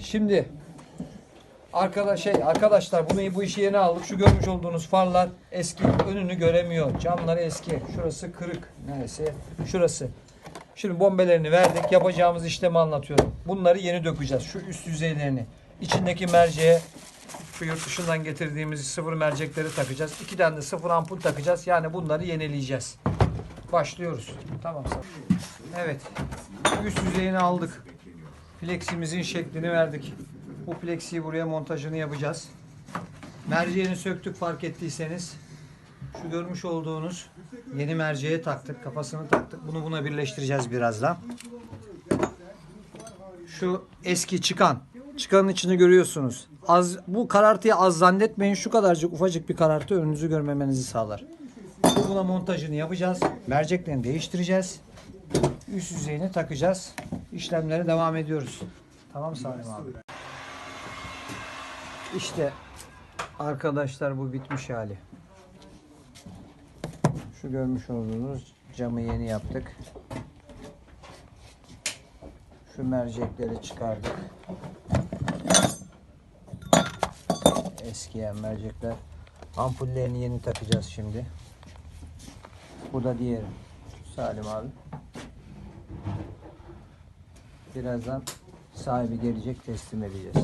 Şimdi arkadaş şey arkadaşlar bunu bu işi yeni aldık. Şu görmüş olduğunuz farlar eski. Önünü göremiyor. Camları eski. Şurası kırık. Neresi? Şurası. Şimdi bombelerini verdik. Yapacağımız işlemi anlatıyorum. Bunları yeni dökeceğiz. Şu üst yüzeylerini. İçindeki merceğe şu yurt dışından getirdiğimiz sıfır mercekleri takacağız. İki tane de sıfır ampul takacağız. Yani bunları yenileyeceğiz. Başlıyoruz. Tamam. Evet. Üst yüzeyini aldık. Pleximizin şeklini verdik. Bu plexiyi buraya montajını yapacağız. Merceğini söktük fark ettiyseniz. Şu görmüş olduğunuz yeni merceğe taktık. Kafasını taktık. Bunu buna birleştireceğiz birazdan. Şu eski çıkan. Çıkanın içini görüyorsunuz. Az bu karartıyı az zannetmeyin. Şu kadarcık ufacık bir karartı önünüzü görmemenizi sağlar. Buna montajını yapacağız. Merceklerini değiştireceğiz. Üst yüzeyini takacağız. İşlemlere devam ediyoruz. Tamam Salim abi. İşte arkadaşlar bu bitmiş hali. Şu görmüş olduğunuz camı yeni yaptık. Şu mercekleri çıkardık. Eskiyen mercekler. Ampullerini yeni takacağız şimdi. Bu da diğeri. Salim abi. Birazdan sahibi gelecek teslim edeceğiz.